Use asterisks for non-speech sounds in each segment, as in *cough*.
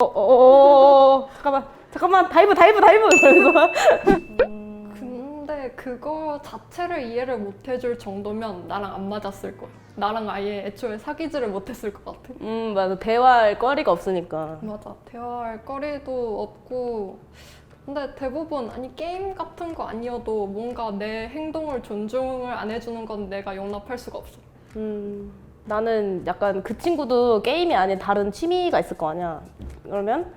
어, 어, 어, 어, 잠깐만, 잠깐만, 다이브, 다이브, 다이브. 이러면서. 근데 그거 자체를 이해를 못 해줄 정도면 나랑 안 맞았을 거야. 나랑 아예 애초에 사귀지를 못했을 것 같아. 음, 맞아. 대화할 거리가 없으니까. 맞아. 대화할 거리도 없고. 근데 대부분 아니 게임 같은 거 아니어도 뭔가 내 행동을 존중을 안 해주는 건 내가 용납할 수가 없어. 음, 나는 약간 그 친구도 게임이 아닌 다른 취미가 있을 거 아니야. 그러면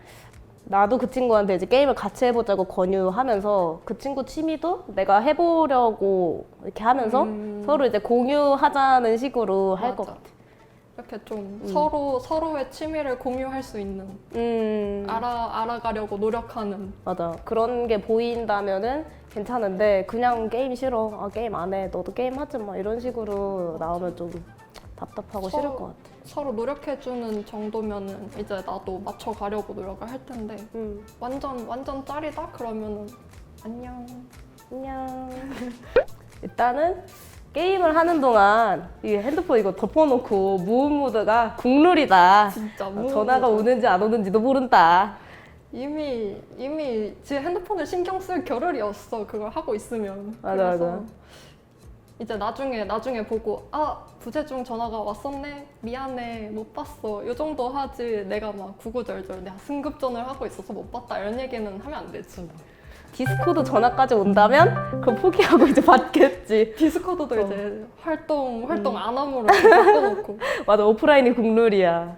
나도 그 친구한테 이제 게임을 같이 해보자고 권유하면서 그 친구 취미도 내가 해보려고 이렇게 하면서 음. 서로 이제 공유하자는 식으로 할 것 맞아. 같아. 이렇게 좀 서로 서로의 취미를 공유할 수 있는 음, 알아 알아가려고 노력하는 맞아. 그런 게 보인다면은 괜찮은데 그냥 게임 싫어. 아, 게임 안 해. 너도 게임 하지 마. 이런 식으로 나오면 좀 답답하고 싫을 서로- 것 같아. 서로 노력해주는 정도면은 이제 나도 맞춰가려고 노력을 할 텐데 음, 완전 완전 짤이다 그러면은 안녕. 안녕. 일단은 게임을 하는 동안 이 핸드폰 이거 덮어놓고 무음 모드가 국룰이다. 진짜 아, 뭐 전화가 오는지 안 오는지도 모른다. 이미 이미 제 핸드폰을 신경 쓸 겨를이 없어 그걸 하고 있으면 맞아, 그래서 맞아. 이제 나중에 나중에 보고 아 부재중 전화가 왔었네 미안해 못 봤어 요 정도 하지 내가 막 구구절절 내가 승급전을 하고 있어서 못 봤다 이런 얘기는 하면 안 되지 디스코드 전화까지 온다면 그럼 포기하고 이제 받겠지. 디스코드도 어. 이제 활동 활동 음. 안 함으로 바꿔놓고 *laughs* 맞아 오프라인이 국룰이야.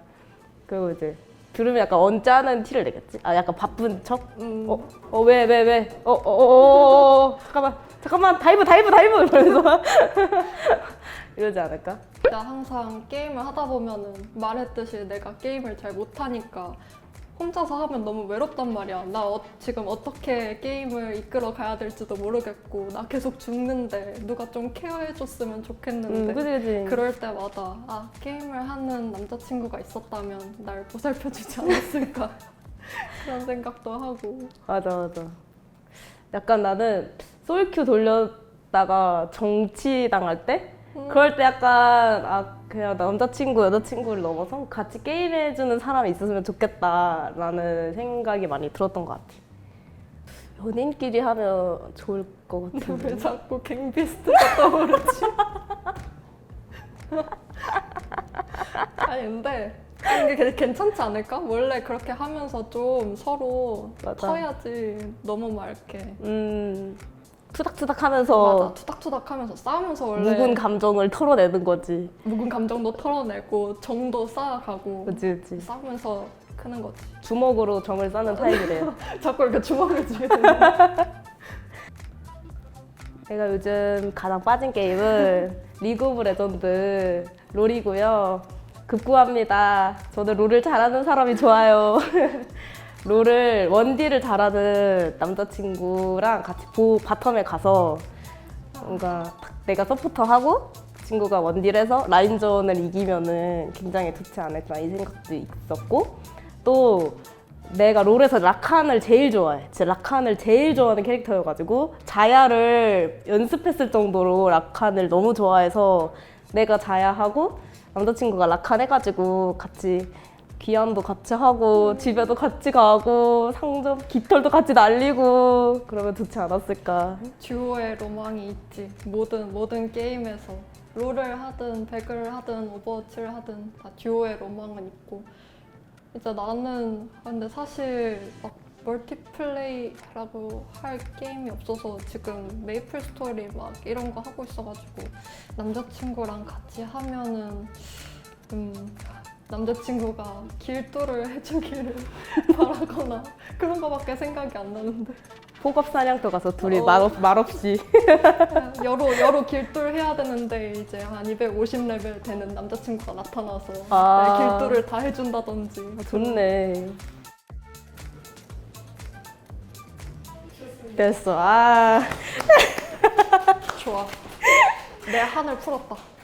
그리고 이제 들으면 약간 언짢은 티를 내겠지. 아 약간 바쁜 척. 음, 어, 어, 왜, 왜, 왜? 어, 어, 어, 어, 어, 잠깐만, 잠깐만, 다이브, 다이브, 다이브! 이러면서. *laughs* 이러지 않을까? 나 항상 게임을 하다 보면은 말했듯이 내가 게임을 잘 못하니까 혼자서 하면 너무 외롭단 말이야. 나 어- 지금 어떻게 게임을 이끌어 가야 될지도 모르겠고 나 계속 죽는데 누가 좀 케어해줬으면 좋겠는데 음, 그지, 그지. 그럴 때마다 아 게임을 하는 남자친구가 있었다면 날 보살펴주지 않았을까 *laughs* 그런 생각도 하고 맞아, 맞아. 약간 나는 솔큐 돌렸다가 정치 당할 때? 음. 그럴 때 약간, 아, 그냥 남자친구, 여자친구를 넘어서 같이 게임해주는 사람이 있었으면 좋겠다라는 생각이 많이 들었던 것 같아. 연인끼리 하면 좋을 것왜 같은데. 자꾸 갱비스트가 떠오르지? *laughs* 아니 근데 아니, 이게 괜찮지 않을까? 원래 그렇게 하면서 좀 서로 맞아. 터야지 너무 막 이렇게 음, 투닥투닥 하면서 맞아 투닥투닥 하면서 싸우면서 원래 묵은 감정을 털어내는 거지. 묵은 감정도 털어내고 정도 쌓아가고 그치, 그치. 싸우면서 크는 거지 주먹으로 정을 쌓는 타입이래요. *laughs* 자꾸 이렇게 주먹을 쥐는 제가 *laughs* 요즘 가장 빠진 게임은 리그 오브 레전드 롤이고요. 급구합니다. 저는 롤을 잘하는 사람이 좋아요. *laughs* 롤을 원딜을 잘하는 남자친구랑 같이 보, 바텀에 가서 뭔가 딱 내가 서포터하고 그 친구가 원딜해서 라인전을 이기면은 굉장히 좋지 않을까 이 생각도 있었고 또 내가 롤에서 라칸을 제일 좋아해. 진짜 라칸을 제일 좋아하는 캐릭터여가지고 자야를 연습했을 정도로 라칸을 너무 좋아해서 내가 자야하고 남자친구가 라칸 해가지고 같이 귀환도 같이 하고 집에도 같이 가고 상점 깃털도 같이 날리고 그러면 좋지 않았을까. 듀오의 로망이 있지. 모든 모든 게임에서 롤을 하든 배그를 하든 오버워치를 하든 다 듀오의 로망은 있고. 이제 나는 근데 사실 막 멀티플레이라고 할 게임이 없어서 지금 메이플 스토리 막 이런 거 하고 있어가지고 남자친구랑 같이 하면은 음 남자친구가 길도를 해주기를 *laughs* 바라거나 그런 거밖에 생각이 안 나는데. 포갑 사냥터 가서 둘이 어. 말없, 말없이 여로 여로 길돌 해야 되는데 이제 한 250레벨 되는 남자친구가 나타나서 아. 내 길돌을 다 해준다든지 좋네. 됐어. 아. 좋아 내 한을 풀었다